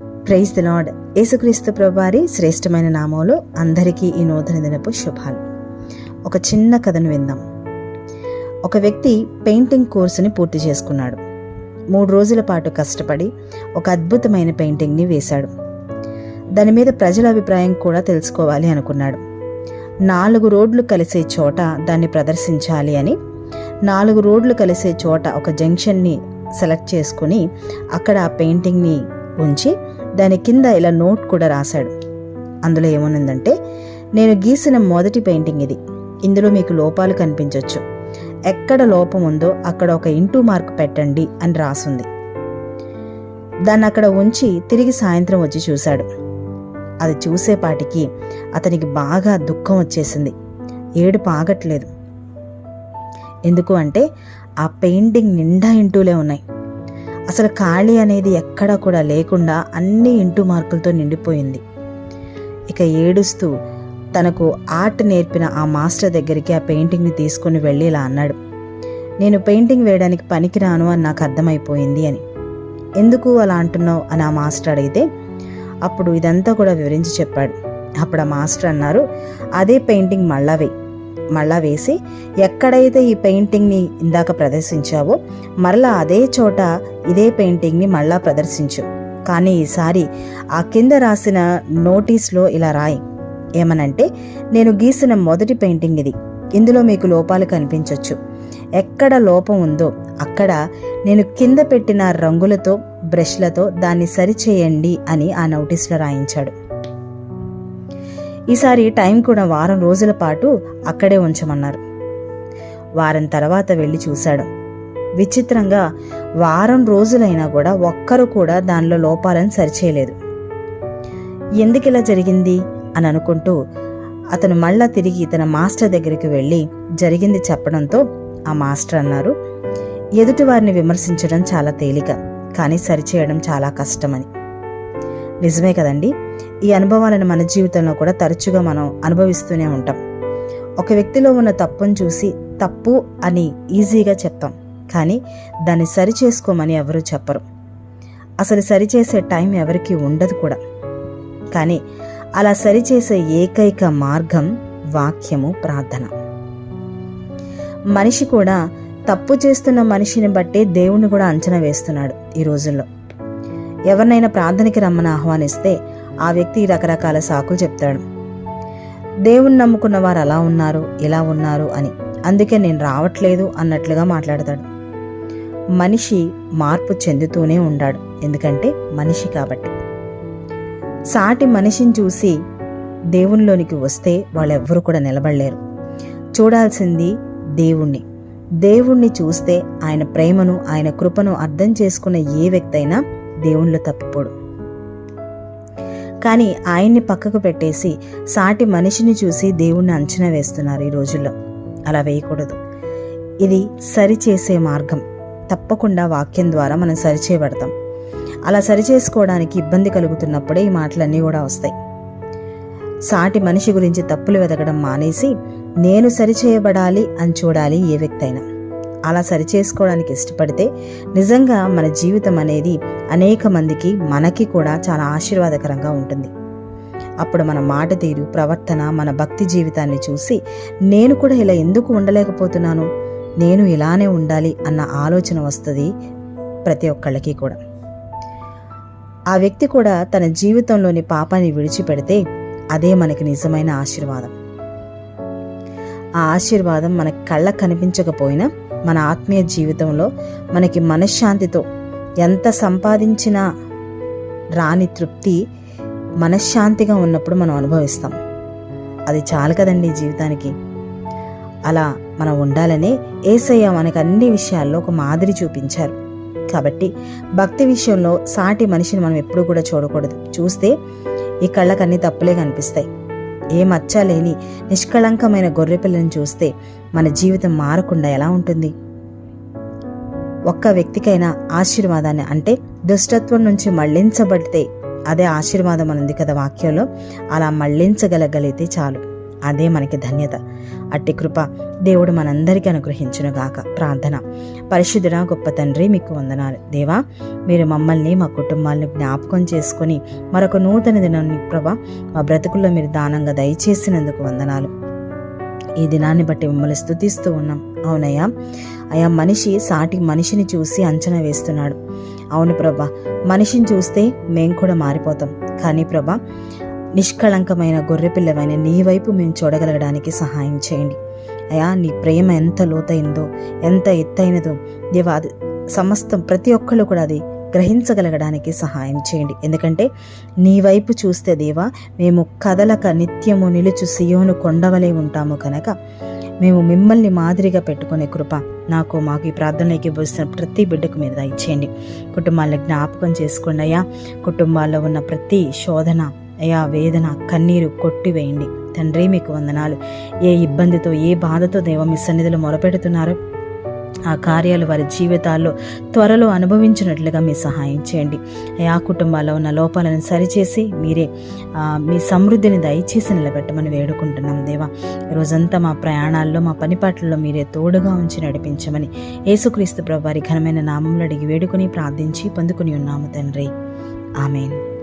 Praise the lord యేసుక్రీస్తు ప్రభువారి శ్రేష్టమైన నామంలో అందరికీ ఈ నూతన దినపు శుభాలు. ఒక చిన్న కథను విందాం. ఒక వ్యక్తి పెయింటింగ్ కోర్సుని పూర్తి చేసుకున్నాడు. మూడు రోజుల పాటు కష్టపడి ఒక అద్భుతమైన పెయింటింగ్ని వేశాడు. దాని మీద ప్రజల అభిప్రాయం కూడా తెలుసుకోవాలి అనుకున్నాడు. నాలుగు రోడ్లు కలిసే చోట దాన్ని ప్రదర్శించాలి అని నాలుగు రోడ్లు కలిసే చోట ఒక జంక్షన్ని సెలెక్ట్ చేసుకుని అక్కడ ఆ పెయింటింగ్ని ఉంచి దాని కింద ఇలా నోట్ కూడా రాశాడు. అందులో ఏమనుందంటే నేను గీసిన మొదటి పెయింటింగ్ ఇది. ఇందులో మీకు లోపాలు కనిపించవచ్చు ఎక్కడ లోపం ఉందో అక్కడ ఒక ఇంటూ మార్క్ పెట్టండి అని రాసుంది. దాన్ని అక్కడ ఉంచి తిరిగి సాయంత్రం వచ్చి చూశాడు. అది చూసేపాటికి అతనికి బాగా దుఃఖం వచ్చేసింది. ఏడు పాగట్లేదు ఎందుకు అంటే ఆ పెయింటింగ్ నిండా ఇంటూలే ఉన్నాయి. అసలు ఖాళీ అనేది ఎక్కడా కూడా లేకుండా అన్ని ఇంటూ మార్కులతో నిండిపోయింది. ఇక ఏడుస్తూ తనకు ఆర్ట్ నేర్పిన ఆ మాస్టర్ దగ్గరికి ఆ పెయింటింగ్ని తీసుకుని వెళ్ళి ఇలా అన్నాడు. నేను పెయింటింగ్ వేయడానికి పనికిరాను అని నాకు అర్థమైపోయింది అని. ఎందుకు అలా అంటున్నావు? అని ఆ మాస్టర్ అడిగితే అప్పుడు ఇదంతా కూడా వివరించి చెప్పాడు. అప్పుడు ఆ మాస్టర్ అన్నారు అదే పెయింటింగ్ మళ్ళా వేయి. మళ్ళా వేసి ఎక్కడైతే ఈ పెయింటింగ్ని ఇందాక ప్రదర్శించావో మరలా అదే చోట ఇదే పెయింటింగ్ని మళ్ళా ప్రదర్శించు. కానీ ఈసారి ఆ కింద రాసిన నోటీస్లో ఇలా రాయి. ఏమనంటే నేను గీసిన మొదటి పెయింటింగ్ ఇది. ఇందులో మీకు లోపాలు కనిపించవచ్చు ఎక్కడ లోపం ఉందో అక్కడ నేను కింద పెట్టిన రంగులతో బ్రష్లతో దాన్ని సరిచేయండి అని ఆ నోటీస్లో రాయించాడు. ఈసారి టైం కూడా వారం రోజుల పాటు అక్కడే ఉంచమన్నారు. వారం తర్వాత వెళ్ళి చూశాడు. విచిత్రంగా వారం రోజులైనా కూడా ఒక్కరు కూడా దానిలో లోపాలను సరిచేయలేదు. ఎందుకు ఇలా జరిగింది? అని అనుకుంటూ అతను మళ్ళా తిరిగి తన మాస్టర్ దగ్గరికి వెళ్ళి జరిగింది చెప్పడంతో ఆ మాస్టర్ అన్నారు ఎదుటివారిని విమర్శించడం చాలా తేలిక కానీ సరిచేయడం చాలా కష్టమని. నిజమే కదండి ఈ అనుభవాలను మన జీవితంలో కూడా తరచుగా మనం అనుభవిస్తూనే ఉంటాం. ఒక వ్యక్తిలో ఉన్న తప్పును చూసి తప్పు అని ఈజీగా చెప్తాం. కానీ దాన్ని సరిచేసుకోమని ఎవరూ చెప్పరు. అసలు సరిచేసే టైం ఎవరికి ఉండదు కూడా. కానీ అలా సరిచేసే ఏకైక మార్గం వాక్యము ప్రార్థన. మనిషి కూడా తప్పు చేస్తున్న మనిషిని బట్టే దేవుణ్ణి కూడా అంచనా వేస్తున్నాడు ఈ రోజుల్లో. ఎవరినైనా ప్రార్థనకి రమ్మని ఆహ్వానిస్తే ఆ వ్యక్తి రకరకాల సాకులు చెప్తాడు. దేవుణ్ణి నమ్ముకున్న వారు అలా ఉన్నారు ఇలా ఉన్నారు అని. అందుకే నేను రావట్లేదు అన్నట్లుగా మాట్లాడతాడు. మనిషి మార్పు చెందుతూనే ఉండాడు. ఎందుకంటే మనిషి కాబట్టి. సాటి మనిషిని చూసి దేవునిలోనికి వస్తే వాళ్ళెవ్వరూ కూడా నిలబడలేరు. చూడాల్సింది దేవుణ్ణి. దేవుణ్ణి చూస్తే ఆయన ప్రేమను ఆయన కృపను అర్థం చేసుకున్న ఏ వ్యక్తి అయినా దేవుణ్ణిలో తప్పిపోడు. కానీ ఆయన్ని పక్కకు పెట్టేసి సాటి మనిషిని చూసి దేవుణ్ణి అంచనా వేస్తున్నారు ఈ రోజుల్లో. అలా వేయకూడదు. ఇది సరిచేసే మార్గం. తప్పకుండా వాక్యం ద్వారా మనం సరిచేయబడతాం. అలా సరిచేసుకోవడానికి ఇబ్బంది కలుగుతున్నప్పుడే ఈ మాటలన్నీ కూడా వస్తాయి. సాటి మనిషి గురించి తప్పులు వెతకడం మానేసి నేను సరిచేయబడాలి అని చూడాలి ఏ వ్యక్తి అయినా. అలా సరిచేసుకోవడానికి ఇష్టపడితే నిజంగా మన జీవితం అనేది అనేక మందికి మనకి కూడా చాలా ఆశీర్వాదకరంగా ఉంటుంది. అప్పుడు మన మాట తీరు ప్రవర్తన మన భక్తి జీవితాన్ని చూసి నేను కూడా ఇలా ఎందుకు ఉండలేకపోతున్నాను? నేను ఇలానే ఉండాలి అన్న ఆలోచన వస్తుంది ప్రతి ఒక్కళ్ళకి కూడా. ఆ వ్యక్తి కూడా తన జీవితంలోని పాపాన్ని విడిచిపెడితే అదే మనకి నిజమైన ఆశీర్వాదం. ఆ ఆశీర్వాదం మన కళ్ళకు కనిపించకపోయినా మన ఆత్మీయ జీవితంలో మనకి మనశ్శాంతితో ఎంత సంపాదించినా రాని తృప్తి మనశ్శాంతిగా ఉన్నప్పుడు మనం అనుభవిస్తాం. అది చాలు కదండి జీవితానికి. అలా మనం ఉండాలనే ఏసయ్య మనకు అన్ని విషయాల్లో ఒక మాదిరి చూపించారు. కాబట్టి భక్తి విషయంలో సాటి మనిషిని మనం ఎప్పుడూ కూడా చూడకూడదు. చూస్తే ఈ కళ్ళకు అన్ని తప్పులే కనిపిస్తాయి. ఏ మచ్చ లేని నిష్కళంకమైన గొర్రెపిల్లని చూస్తే మన జీవితం మారకుండా ఎలా ఉంటుంది? ఒక్క వ్యక్తికైనా ఆశీర్వాదాన్ని అంటే దుష్టత్వం నుంచి మళ్ళించబడితే అదే ఆశీర్వాదం అని ఉంది కదా వాక్యంలో. అలా మళ్ళించగలగలిగితే చాలు. అదే మనకి ధన్యత. అట్టి కృప దేవుడు మనందరికీ అనుగ్రహించునుగాక. ప్రార్థన. పరిశుద్ధుడా గొప్ప తండ్రి మీకు వందనాలు. దేవా మీరు మమ్మల్ని మా కుటుంబాలను జ్ఞాపకం చేసుకొని మరొక నూతన దినాన్ని ప్రభా మా బ్రతుకుల్లో మీరు దానంగా దయచేసినందుకు వందనాలు. ఈ దినాన్ని బట్టి మిమ్మల్ని స్థుతిస్తూ ఉన్నాం. అవునయ్యా. అయా మనిషి సాటి మనిషిని చూసి అంచనా వేస్తున్నాడు. అవును ప్రభా. మనిషిని చూస్తే మేం కూడా మారిపోతాం. కానీ ప్రభా నిష్కళంకమైన గొర్రెపిల్లమైన నీ వైపు మేము చూడగలగడానికి సహాయం చేయండి. అయా నీ ప్రేమ ఎంత లోతైందో ఎంత ఎత్తైనదో దేవా అది సమస్తం ప్రతి ఒక్కళ్ళు కూడా అది గ్రహించగలగడానికి సహాయం చేయండి. ఎందుకంటే నీ వైపు చూస్తే దేవా మేము కదలక నిత్యము నిలుచు సియోను కొండవలే ఉంటాము కనుక మేము మిమ్మల్ని మాదిరిగా పెట్టుకునే కృప నాకు మాకు ఈ ప్రార్థనలోకి పోసిన ప్రతి బిడ్డకు మీద దయచేయండి. కుటుంబాలను జ్ఞాపకం చేసుకోండి అయ్యా. కుటుంబాల్లో ఉన్న ప్రతి శోధన అయా వేదన కన్నీరు కొట్టివేయండి. తండ్రి మీకు వందనాలు. ఏ ఇబ్బందితో ఏ బాధతో దేవ మీ సన్నిధిలో మొరపెడుతున్నారో ఆ కార్యాలు వారి జీవితాల్లో త్వరలో అనుభవించినట్లుగా మీ సహాయం చేయండి. ఆ కుటుంబాల్లో ఉన్న లోపాలను సరిచేసి మీరే మీ సమృద్ధిని దయచేసి నిలబెట్టమని వేడుకుంటున్నాం దేవా. రోజంతా మా ప్రయాణాల్లో మా పనిపాట్లలో మీరే తోడుగా ఉంచి నడిపించమని యేసుక్రీస్తు ప్రభు వారి ఘనమైన నామంలో అడిగి వేడుకొని ప్రార్థించి పొందుకుని ఉన్నాము తండ్రి. ఆమెన్.